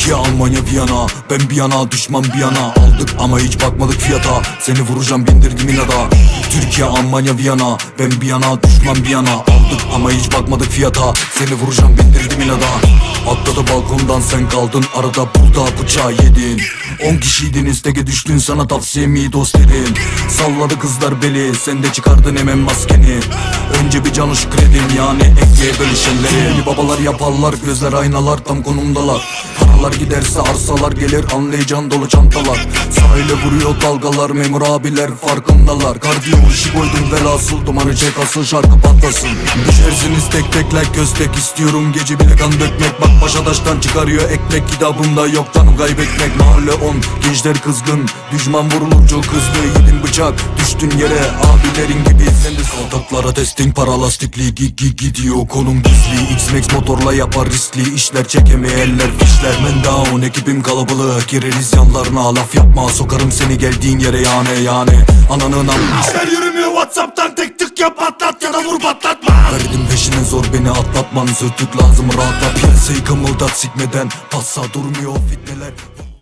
Türkiye, Almanya, Viyana. Ben bir yana, düşman bir yana. Aldık ama hiç bakmadık fiyata. Seni vuracağım bindirdim inada. Türkiye, Almanya, Viyana. Ben bir yana, düşman bir yana. Aldık ama hiç bakmadık fiyata. Seni vuracağım bindirdim inada. Atladı balkondan sen kaldın. Arada burada bıçağı yedin. On kişiydiniz teke düştün. Sana tavsiyemi dost edin. Salladı kızlar beli Sen de çıkardın hemen maskeni Önce bir canı şükredin yani Ekleye bölüşenleri Yeni babalar yaparlar gözler aynalar tam konumdalar. Paralar giderse arsalar gelir anlayacağın dolu çantalar. Sahile vuruyor dalgalar memur abiler farkındalar. Kardiyo işi koydum velhasıl dumanı çek asıl şarkı patlasın. Düşersiniz tek tek like köstek istiyorum. Gece bile kan dökmek Bak başa taştan çıkarıyor ekmek. Kitabımda yok canım kaybetmek Mahalle on. Gençler kızgın düşman vurulur çok hızlı Yedin bıçak düştün yere. Abilerin gibi Sokaklara testing para lastikli gig gig gidiyor konum gizli. X-Max motorla yapar riskli işler çekemeyenler fişler Men down ekibim kalabalık gireriz yanlarına. Laf yapma Sokarım seni geldiğin yere yani yani Ananın am İşler yürümüyor Whatsapp'tan tek tık yap patlat ya da vur patlatma. Verdim peşine zor beni atlatman Sürtük lazım rahatla. Piyasayı kımıldat sikmeden. Passa durmuyor fitneler